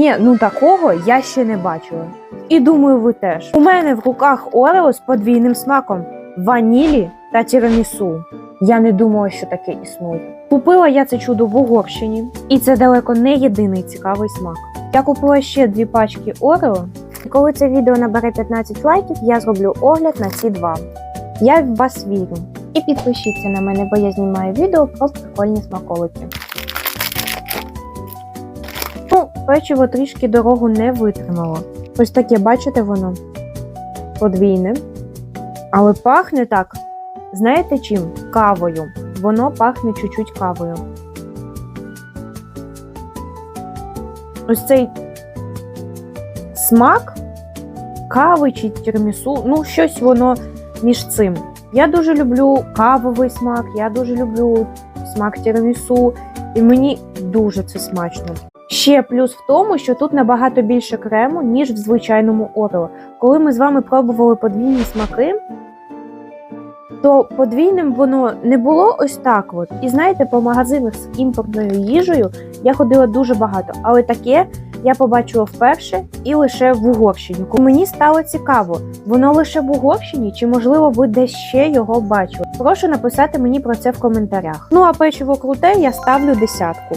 Ні, ну такого я ще не бачила. І думаю, ви теж. У мене в руках Орео з подвійним смаком ванілі та тірамісу. Я не думала, що таке існує. Купила я це чудо в Угорщині, і це далеко не єдиний цікавий смак. Я купила ще дві пачки Орео. Коли це відео набере 15 лайків, я зроблю огляд на ці два. Я в вас вірю. І підпишіться на мене, бо я знімаю відео про прикольні смаколики. Печиво трішки дорогу не витримало. Ось таке, бачите, воно подвійне. Але пахне так. Знаєте чим? Кавою. Воно пахне чуть-чуть кавою. Ось цей смак кави чи тірмісу, ну, щось воно між цим. Я дуже люблю кавовий смак, я дуже люблю смак тірамісу, і мені дуже це смачно. Ще плюс в тому, що тут набагато більше крему, ніж в звичайному Орео. Коли ми з вами пробували подвійні смаки, то подвійним воно не було ось так. От. І знаєте, по магазинах з імпортною їжею я ходила дуже багато, але таке я побачила вперше і лише в Угорщині. Мені стало цікаво, воно лише в Угорщині, чи можливо ви десь ще його бачили? Прошу написати мені про це в коментарях. Ну а печиво круте я ставлю десятку.